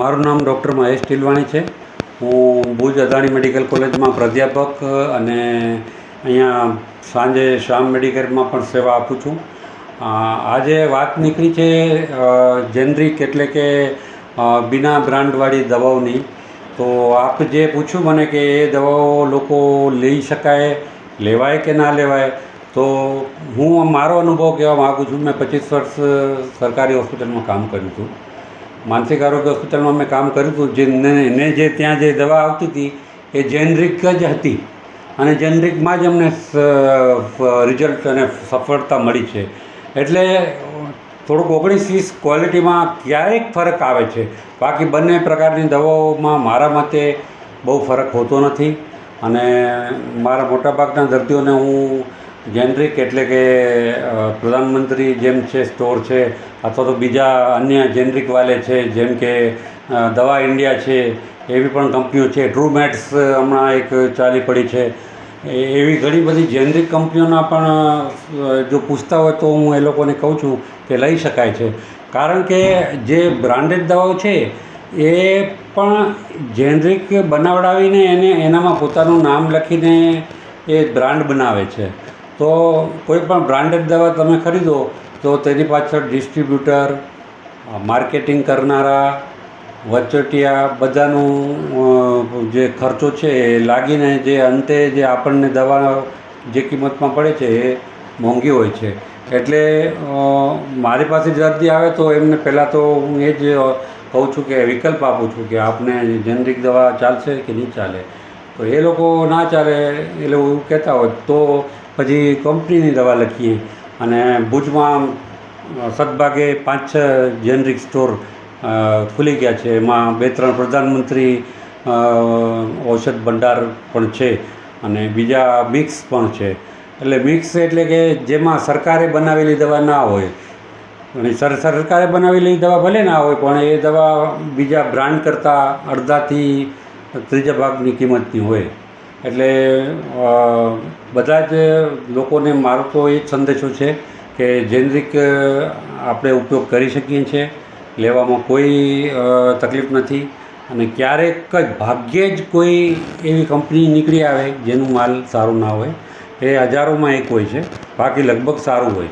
મારું નામ ડૉક્ટર મહેશ ટીલવાણી છે. હું ભુજ અદાણી મેડિકલ કોલેજમાં પ્રાધ્યાપક અને અહીંયા સાંજે શ્યામ મેડિકલમાં પણ સેવા આપું છું. આજે વાત નીકળી છે જેનરિક એટલે કે બિના બ્રાન્ડવાળી દવાઓની. તો આપ જે પૂછ્યું મને કે એ દવાઓ લોકો લઈ શકાય, લેવાય કે ના લેવાય, તો હું મારો અનુભવ કહેવા માગું છું. મેં પચીસ વર્ષ સરકારી હોસ્પિટલમાં કામ કર્યું હતું. માનસિક આરોગ્ય હોસ્પિટલમાં મેં કામ કર્યું હતું. જે ને ને જે ત્યાં જે દવા આવતી હતી, એ જેનરિક જ હતી. અને જેનરિકમાં જ અમને રિઝલ્ટ અને સફળતા મળી છે. એટલે થોડુંક ઓગણીસ વીસ ક્વોલિટીમાં ક્યારેક ફરક આવે છે. બાકી બંને પ્રકારની દવાઓમાં મારા મતે બહુ ફરક હોતો નથી. અને મારા મોટાભાગના દર્દીઓને હું જેનરિક એટલે કે પ્રધાનમંત્રી જેમ છે સ્ટોર છે, અથવા તો બીજા અન્ય જેનરિક વાલે છે, જેમ કે દવા ઇન્ડિયા છે, એવી પણ કંપનીઓ છે. ટ્રુમેટ્સ હમણાં એક ચાલી પડી છે. એવી ઘણી બધી જેનરિક કંપનીઓના પણ જો પૂછતા હોય તો હું એ લોકોને કહું છું કે લઈ શકાય છે. કારણ કે જે બ્રાન્ડેડ દવાઓ છે, એ પણ જેનરિક બનાવડાવીને એને, એનામાં પોતાનું નામ લખીને એ બ્રાન્ડ બનાવે છે. તો કોઈ પણ બ્રાન્ડેડ દવા તમે ખરીદો, તો તેની પાછળ ડિસ્ટ્રીબ્યુટર માર્કેટિંગ કરનારા, વચોટિયા બધાનું જે ખર્ચો છે એ લાગીને જે અંતે જે આપણને દવા જે કિંમતમાં પડે છે એ મોંઘી હોય છે. એટલે મારી પાસે દર્દી આવે તો એમને પહેલાં તો હું એ જ કહું છું કે વિકલ્પ આપું છું કે આપને જેનરિક દવા ચાલશે કે નહીં ચાલે. તો એ લોકો ના ચાલે એ લોકો એવું કહેતા હોય તો પછી કંપનીની દવા લખીએ અને ભુજમાં સદભાગે પાંચ છ જેનરિક સ્ટોર ખુલી ગયા છે. એમાં બે ત્રણ પ્રધાનમંત્રી ઔષધ ભંડાર પણ છે અને બીજા મિક્સ પણ છે. એટલે મિક્સ એટલે કે જેમાં સરકારે બનાવેલી દવા ના હોય. અને સર, સરકારે બનાવેલી દવા ભલે ના હોય, પણ એ દવા બીજા બ્રાન્ડ કરતાં અડધાથી ત્રીજા ભાગની કિંમતની હોય. એટલે બધા જ લોકોને મારો તો એ જ સંદેશો છે કે જેનરિક આપણે ઉપયોગ કરી શકીએ છીએ, લેવામાં કોઈ તકલીફ નથી અને ક્યારેક જ ભાગ્યે જ કોઈ એવી કંપની નીકળી આવે જેનું માલ સારું ના હોય. એ હજારોમાં એક હોય છે, બાકી લગભગ સારું હોય છે.